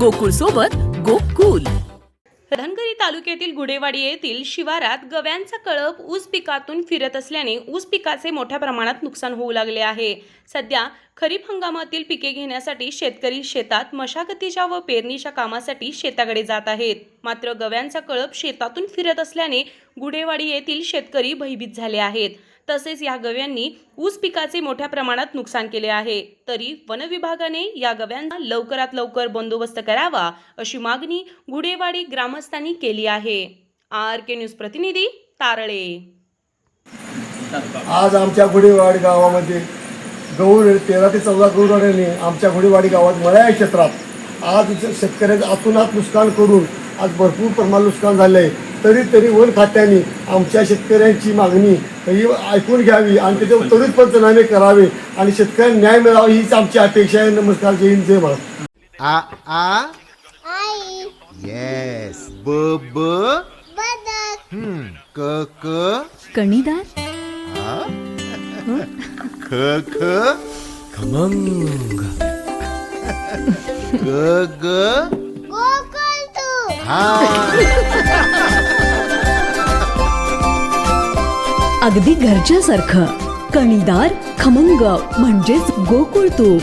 गोकुळ सोबत गोकुल रत्नागिरी तालुक्यातील गुडेवाडी येथील शिवारात गव्यांचा कळप ऊस पिकातून फिरत असल्याने ऊस पिकाचे मोठ्या प्रमाणात नुकसान होऊ लागले आहे. सध्या खरीप हंगामातील पिके घेण्यासाठी शेतकरी शेतात मशागतीच्या व पेरणीच्या कामासाठी शेताकडे जात आहेत. मात्र गव्यांचा कळप शेतातून फिरत असल्याने गुडेवाडी येथील शेतकरी भयभीत झाले आहेत. तसेच या गव्यांनी ऊस पिकाचे मोठ्या प्रमाणात नुकसान केले आहे. तरी वनविभागाने या गव्यांना लवकरात लवकर बंदोबस्त करावा अशी मागणी गुडेवाडी ग्रामस्थांनी केली आहे. आर के न्यूज प्रतिनिधी तारळे. आज आमच्या गुढीवाडी गावामध्ये गहू तेरा ते चौदा गहूराड्याने आमच्या गुढीवाडी गावात मळ्या क्षेत्रात. आज शेतकऱ्याचं आतूनात नुकसान करून आज भरपूर प्रमाणात नुकसान झालं आहे तरी तरी वन खात्याने आमच्या शेतकऱ्यांची मागणी ही ऐकून घ्यावी आणि त्याच्यावर त्वरित पंचनामे करावे आणि शेतकऱ्यांना न्याय मिळावा हीच आमची अपेक्षा आहे. नमस्कार जय हिंद जय महाराष्ट्र आ आ आई येस ब ब. बदक हम्म क क. कणीदार आ ख ख. खमंग. ग ग. तू हा. अगदी घरच्यासारखं. कणीदार खमंग म्हणजेच गोकुळ तूप